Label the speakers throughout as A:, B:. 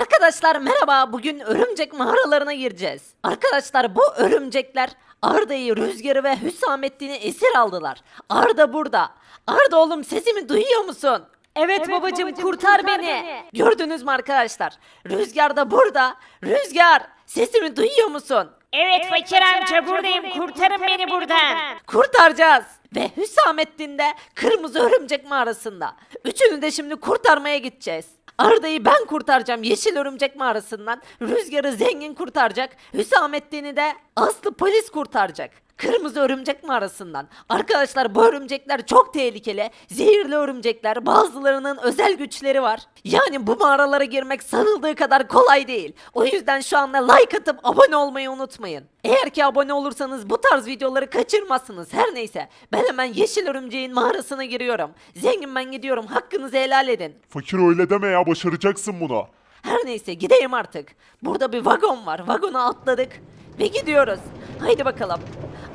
A: Arkadaşlar merhaba. Bugün örümcek mağaralarına gireceğiz. Arkadaşlar bu örümcekler Arda'yı, Rüzgar'ı ve Hüsamettin'i esir aldılar. Arda burada. Arda oğlum sesimi duyuyor musun? Evet, babacım, kurtar, beni. Gördünüz mü arkadaşlar? Rüzgar da burada. Rüzgar sesimi duyuyor musun?
B: Evet, fakir amca buradayım. Kurtarın beni buradan.
A: Kurtaracağız. Ve Hüsamettin de kırmızı örümcek mağarasında. Üçünü de şimdi kurtarmaya gideceğiz. Arda'yı ben kurtaracağım yeşil örümcek mağarasından. Rüzgar'ı zengin kurtaracak. Hüsamettin'i de Aslı polis kurtaracak. Kırmızı örümcek mağarasından. Arkadaşlar bu örümcekler çok tehlikeli. Zehirli örümcekler. Bazılarının özel güçleri var. Yani bu mağaralara girmek sanıldığı kadar kolay değil. O yüzden şu anda like atıp abone olmayı unutmayın. Eğer ki abone olursanız bu tarz videoları kaçırmazsınız. Her neyse ben hemen yeşil örümceğin mağarasına giriyorum. Zengin ben gidiyorum. Hakkınızı helal edin.
C: Fakir öyle deme ya başaracaksın bunu.
A: Her neyse gideyim artık. Burada bir vagon var. Vagona atladık ve gidiyoruz. Haydi bakalım.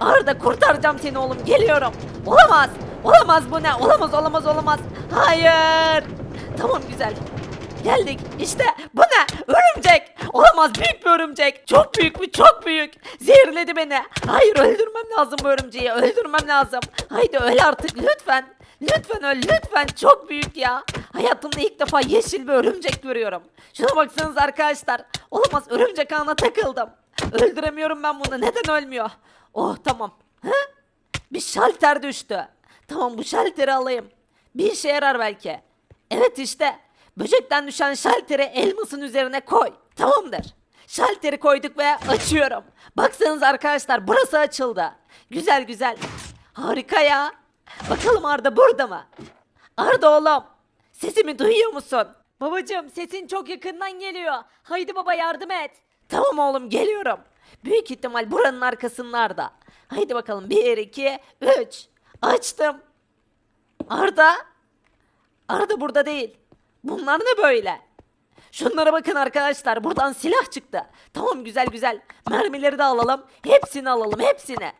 A: Arda kurtaracağım seni oğlum. Geliyorum. Olamaz. Olamaz bu ne? Olamaz olamaz olamaz. Hayır. Tamam güzel. Geldik. İşte bu ne? Örümcek. Olamaz büyük bir örümcek. Çok büyük bir çok büyük. Zehirledi beni. Hayır öldürmem lazım bu örümceği. Öldürmem lazım. Haydi öl artık lütfen. Lütfen öl lütfen çok büyük ya. Hayatımda ilk defa yeşil bir örümcek görüyorum. Şuna baksanız arkadaşlar. Olamaz örümcek ağına takıldım. Öldüremiyorum ben bunu neden ölmüyor? Oh tamam. Hı? Bir şalter düştü. Tamam bu şalteri alayım. Bir işe yarar belki. Evet işte. Böcekten düşen şalteri elmasın üzerine koy. Tamamdır. Şalteri koyduk ve açıyorum. Baksanız arkadaşlar burası açıldı. Güzel güzel. Harika ya. Bakalım Arda burada mı? Arda oğlum. Sesimi duyuyor musun? Babacım sesin çok yakından geliyor. Haydi baba yardım et. Tamam oğlum geliyorum. Büyük ihtimal buranın arkasınlarda. Haydi bakalım 1 2 3. Açtım. Arda. Arda burada değil. Bunlar ne böyle? Şunlara bakın arkadaşlar. Buradan silah çıktı. Tamam güzel güzel. Mermileri de alalım. Hepsini alalım hepsini.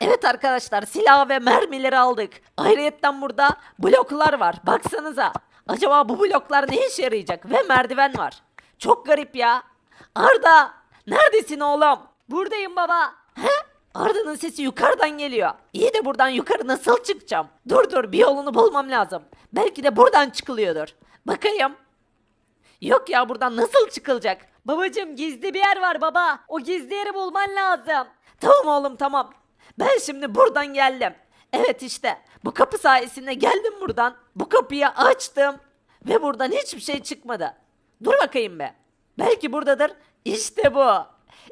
A: Evet arkadaşlar silah ve mermileri aldık. Ayrıyetten burada bloklar var. Baksanıza. Acaba bu bloklar ne işe yarayacak? Ve merdiven var. Çok garip ya. Arda! Neredesin oğlum? Buradayım baba. He? Arda'nın sesi yukarıdan geliyor. İyi de buradan yukarı nasıl çıkacağım? Dur dur bir yolunu bulmam lazım. Belki de buradan çıkılıyordur. Bakayım. Yok ya buradan nasıl çıkılacak? Babacım gizli bir yer var baba. O gizli yeri bulman lazım. Tamam oğlum tamam. Ben şimdi buradan geldim. Evet işte bu kapı sayesinde geldim buradan. Bu kapıyı açtım. Ve buradan hiçbir şey çıkmadı. Dur bakayım be. Belki buradadır. İşte bu.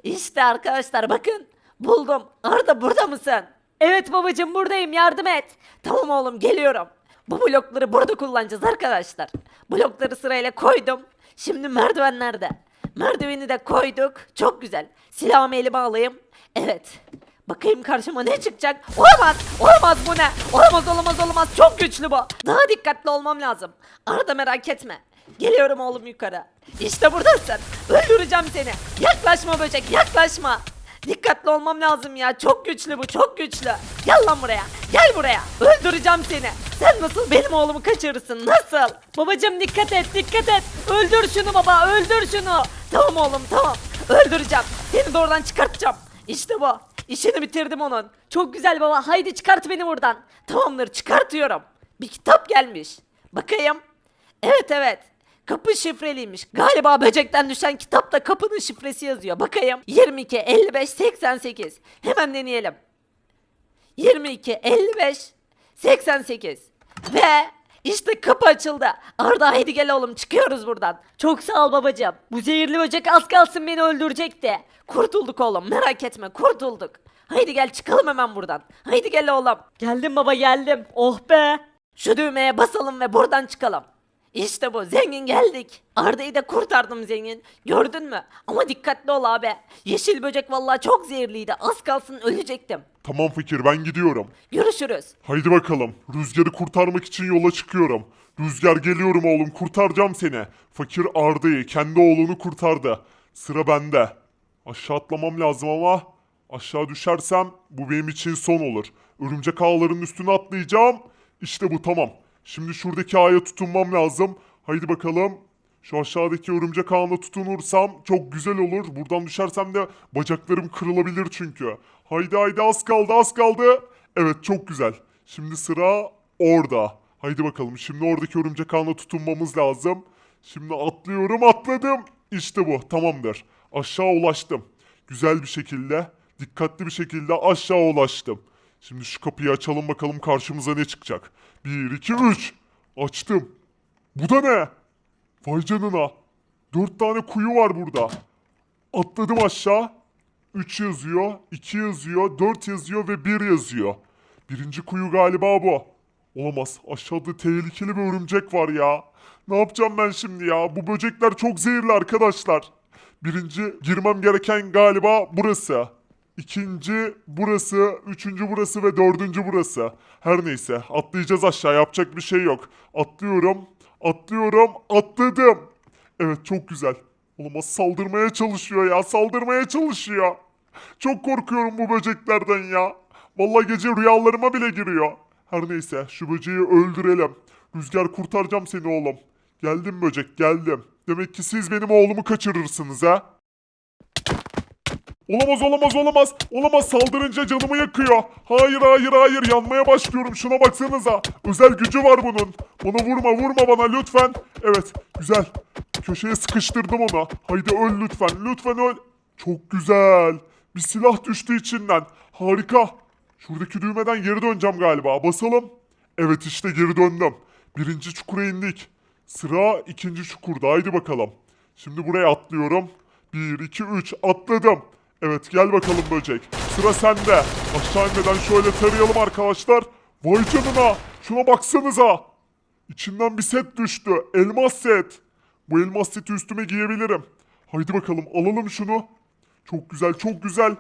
A: İşte arkadaşlar bakın. Buldum. Arda burada mısın? Evet babacım buradayım yardım et. Tamam oğlum geliyorum. Bu blokları burada kullanacağız arkadaşlar. Blokları sırayla koydum. Şimdi merdiven nerede? Merdiveni de koyduk. Çok güzel. Silahımı elime alayım. Evet. Bakayım karşıma ne çıkacak? Olamaz! Olamaz bu ne? Olamaz olamaz olamaz. Çok güçlü bu. Daha dikkatli olmam lazım. Arada merak etme. Geliyorum oğlum yukarı. İşte buradasın. Öldüreceğim seni. Yaklaşma böcek yaklaşma. Dikkatli olmam lazım ya. Çok güçlü bu, çok güçlü. Gel lan buraya. Gel buraya. Öldüreceğim seni. Sen nasıl benim oğlumu kaçırırsın? Nasıl? Babacım dikkat et, dikkat et. Öldür şunu baba, öldür şunu. Tamam oğlum, tamam. Öldüreceğim. Seni de oradan çıkartacağım. İşte bu. İşini bitirdim onun. Çok güzel baba. Haydi çıkart beni buradan. Tamamdır, çıkartıyorum. Bir kitap gelmiş. Bakayım. Evet evet. Kapı şifreliymiş. Galiba böcekten düşen kitapta kapının şifresi yazıyor. Bakayım. 22 55 88. Hemen deneyelim. 22 55 88. Ve işte kapı açıldı. Arda haydi gel oğlum çıkıyoruz buradan. Çok sağ ol babacığım. Bu zehirli böcek az kalsın beni öldürecekti. Kurtulduk oğlum merak etme kurtulduk. Haydi gel çıkalım hemen buradan. Haydi gel oğlum. Geldim baba geldim. Oh be. Şu düğmeye basalım ve buradan çıkalım. İşte bu zengin geldik. Arda'yı da kurtardım zengin. Gördün mü? Ama dikkatli ol abi. Yeşil böcek vallahi çok zehirliydi. Az kalsın ölecektim.
C: Tamam fakir ben gidiyorum.
A: Görüşürüz.
C: Haydi bakalım. Rüzgarı kurtarmak için yola çıkıyorum. Rüzgar geliyorum oğlum kurtaracağım seni. Fakir Arda'yı kendi oğlunu kurtardı. Sıra bende. Aşağı atlamam lazım ama aşağı düşersem bu benim için son olur. Örümcek ağlarının üstüne atlayacağım. İşte bu tamam. Şimdi şuradaki ağa tutunmam lazım. Haydi bakalım. Şu aşağıdaki örümcek ağına tutunursam çok güzel olur. Buradan düşersem de bacaklarım kırılabilir çünkü. Haydi haydi az kaldı az kaldı. Evet çok güzel. Şimdi sıra orada. Haydi bakalım şimdi oradaki örümcek ağına tutunmamız lazım. Şimdi atlıyorum atladım. İşte bu tamamdır. Aşağı ulaştım. Güzel bir şekilde, dikkatli bir şekilde aşağı ulaştım. Şimdi şu kapıyı açalım bakalım karşımıza ne çıkacak. 1, 2, 3. Açtım. Bu da ne? Vay canına. Dört tane kuyu var burada. Atladım aşağı. 3 yazıyor, 2 yazıyor, 4 yazıyor ve 1 yazıyor. Birinci kuyu galiba bu. Olamaz. Aşağıda tehlikeli bir örümcek var ya. Ne yapacağım ben şimdi ya? Bu böcekler çok zehirli arkadaşlar. Birinci girmem gereken galiba burası. İkinci burası, üçüncü burası ve dördüncü burası. Her neyse atlayacağız aşağı yapacak bir şey yok. Atlıyorum, atlıyorum, atladım. Evet çok güzel. Olamaz saldırmaya çalışıyor ya saldırmaya çalışıyor. Çok korkuyorum bu böceklerden ya. Vallahi gece rüyalarıma bile giriyor. Her neyse şu böceği öldürelim. Rüzgar kurtaracağım seni oğlum. Geldim böcek geldim. Demek ki siz benim oğlumu kaçırırsınız ha. Olamaz olamaz olamaz. Olamaz saldırınca canımı yakıyor. Hayır hayır hayır yanmaya başlıyorum şuna baksanıza. Özel gücü var bunun. Bana vurma vurma bana lütfen. Evet güzel. Köşeye sıkıştırdım onu. Haydi öl lütfen lütfen öl. Çok güzel. Bir silah düştü içinden. Harika. Şuradaki düğmeden geri döneceğim galiba. Basalım. Evet işte geri döndüm. Birinci çukura indik. Sıra ikinci çukurda. Haydi bakalım. Şimdi buraya atlıyorum. 1, 2, 3 atladım. Evet gel bakalım böcek. Sıra sende. Aşağı inmeden şöyle tarayalım arkadaşlar. Vay canına. Şuna baksanıza. İçinden bir set düştü. Elmas set. Bu elmas seti üstüme giyebilirim. Haydi bakalım alalım şunu. Çok güzel çok güzel.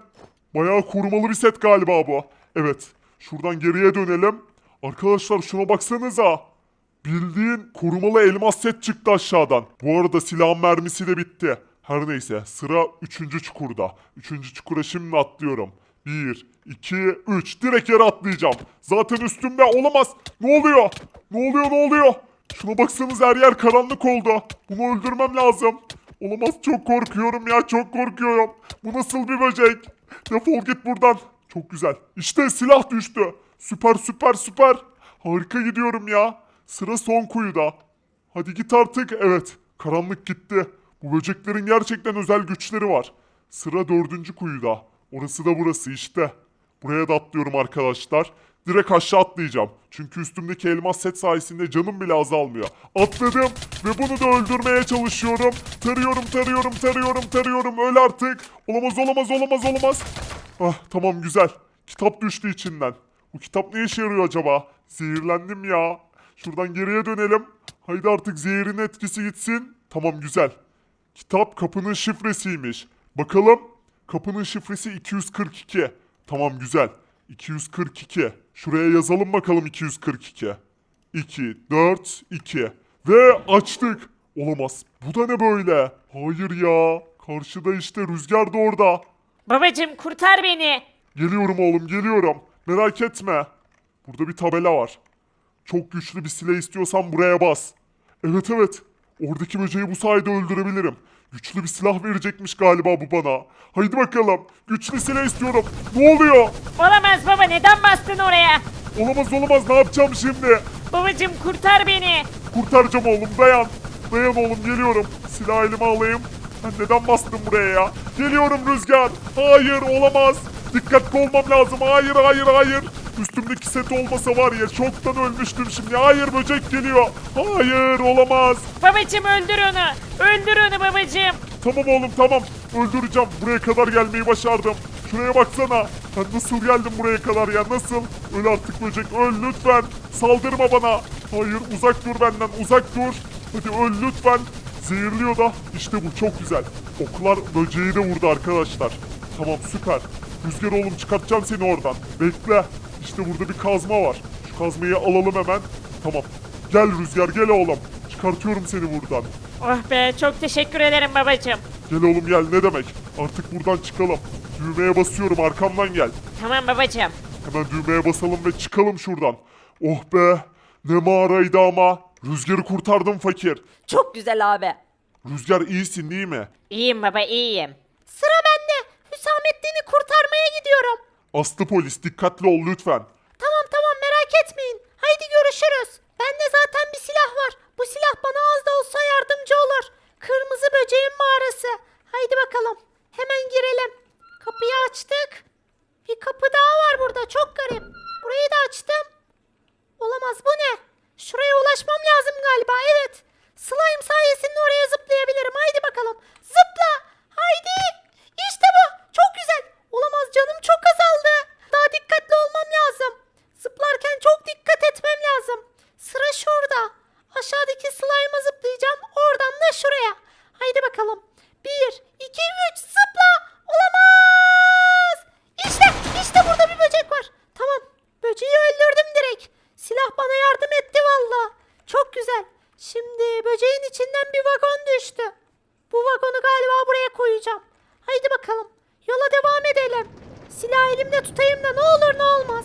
C: Bayağı korumalı bir set galiba bu. Evet. Şuradan geriye dönelim. Arkadaşlar şuna baksanıza. Bildiğin korumalı elmas set çıktı aşağıdan. Bu arada silahın mermisi de bitti. Her neyse sıra 3. çukurda. 3. çukura şimdi atlıyorum. 1, 2, 3. Direkt yere atlayacağım. Zaten üstümde olamaz. Ne oluyor? Ne oluyor ne oluyor? Şuna baksanız her yer karanlık oldu. Bunu öldürmem lazım. Olamaz çok korkuyorum ya çok korkuyorum. Bu nasıl bir böcek? Defol git buradan. Çok güzel. İşte silah düştü. Süper süper süper. Harika gidiyorum ya. Sıra son kuyuda. Hadi git artık. Evet. Karanlık gitti. Bu böceklerin gerçekten özel güçleri var. Sıra dördüncü kuyuda. Orası da burası işte. Buraya da atlıyorum arkadaşlar. Direkt aşağı atlayacağım. Çünkü üstümdeki elmas set sayesinde canım bile azalmıyor. Atladım ve bunu da öldürmeye çalışıyorum. Tarıyorum, tarıyorum, tarıyorum, tarıyorum. Öl artık. Olamaz, olamaz, olamaz, olamaz. Ah tamam güzel. Kitap düştü içinden. Bu kitap ne işe yarıyor acaba? Zehirlendim ya. Şuradan geriye dönelim. Haydi artık zehirin etkisi gitsin. Tamam güzel. Kitap kapının şifresiymiş. Bakalım. Kapının şifresi 242. Tamam güzel. 242. Şuraya yazalım bakalım 242. 2, 4, 2. Ve açtık. Olamaz. Bu da ne böyle? Hayır ya. Karşıda işte rüzgar da orada.
B: Babacım kurtar beni.
C: Geliyorum oğlum geliyorum. Merak etme. Burada bir tabela var. Çok güçlü bir silah istiyorsan buraya bas. Evet evet. Oradaki böceği bu sayede öldürebilirim. Güçlü bir silah verecekmiş galiba bu bana. Haydi bakalım. Güçlü silah istiyorum. Ne oluyor?
B: Olamaz baba neden bastın oraya?
C: Olamaz olamaz ne yapacağım şimdi?
B: Babacım kurtar beni.
C: Kurtaracağım oğlum dayan. Dayan oğlum geliyorum. Silah elime alayım. Ben neden bastım buraya ya? Geliyorum Rüzgar. Hayır olamaz. Dikkatli olmam lazım. Hayır hayır hayır. Üstümdeki set olmasa var ya çoktan ölmüştüm şimdi. Hayır böcek geliyor. Hayır olamaz.
B: Babacım öldür onu. Öldür onu babacım.
C: Tamam oğlum tamam. Öldüreceğim. Buraya kadar gelmeyi başardım. Şuraya baksana. Ben nasıl geldim buraya kadar ya nasıl? Öl artık böcek öl lütfen. Saldırma bana. Hayır uzak dur benden uzak dur. Hadi öl lütfen. Zehirliyor da. İşte bu çok güzel. Oklar böceği de vurdu arkadaşlar. Tamam süper. Rüzgar oğlum çıkartacağım seni oradan. Bekle. İşte burada bir kazma var. Şu kazmayı alalım hemen. Tamam. Gel Rüzgar gel oğlum. Çıkartıyorum seni buradan.
B: Oh be çok teşekkür ederim babacığım.
C: Gel oğlum gel ne demek. Artık buradan çıkalım. Düğmeye basıyorum arkamdan gel.
B: Tamam babacığım.
C: Hemen düğmeye basalım ve çıkalım şuradan. Oh be ne mağaraydı ama. Rüzgarı kurtardım fakir.
D: Çok güzel abi.
C: Rüzgar iyisin değil mi?
B: İyiyim baba iyiyim.
D: Sıra bende. Hüsamettin'i kurtarmaya gidiyorum.
C: Aslı polis dikkatli ol lütfen.
D: Tamam tamam merak etmeyin. elimde tutayım da ne olur ne olmaz.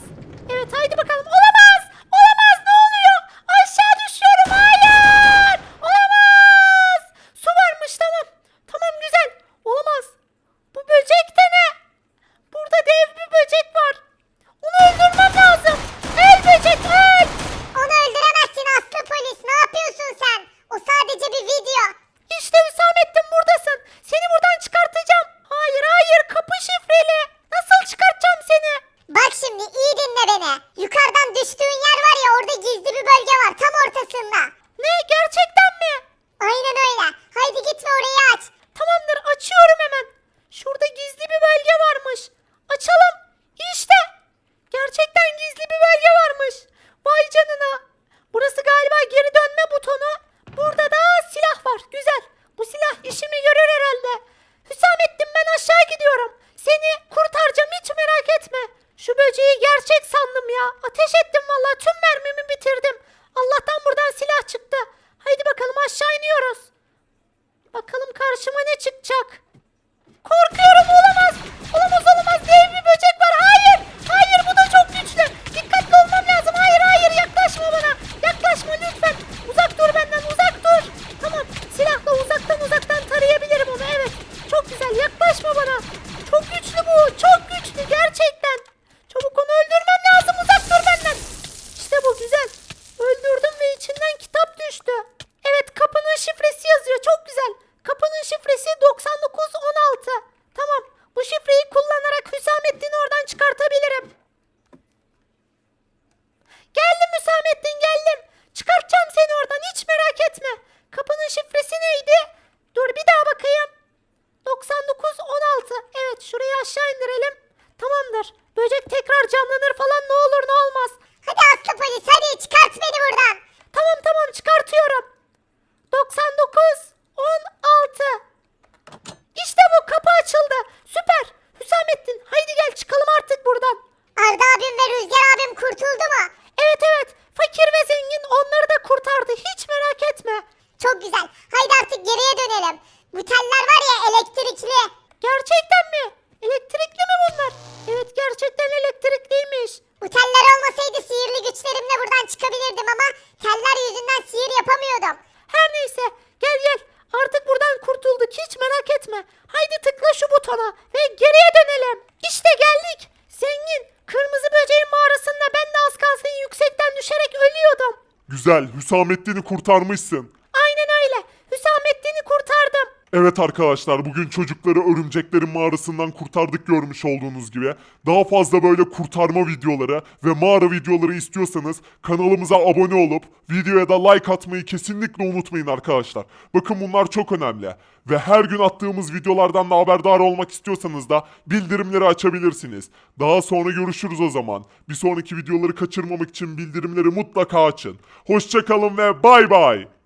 D: Güzel, Hüsamettin'i
C: kurtarmışsın. Evet arkadaşlar bugün çocukları örümceklerin mağarasından kurtardık görmüş olduğunuz gibi. Daha fazla böyle kurtarma videoları ve mağara videoları istiyorsanız kanalımıza abone olup videoya da like atmayı kesinlikle unutmayın arkadaşlar. Bakın bunlar çok önemli. Ve her gün attığımız videolardan da haberdar olmak istiyorsanız da bildirimleri açabilirsiniz. Daha sonra görüşürüz o zaman. Bir sonraki videoları kaçırmamak için bildirimleri mutlaka açın. Hoşçakalın ve bay bay.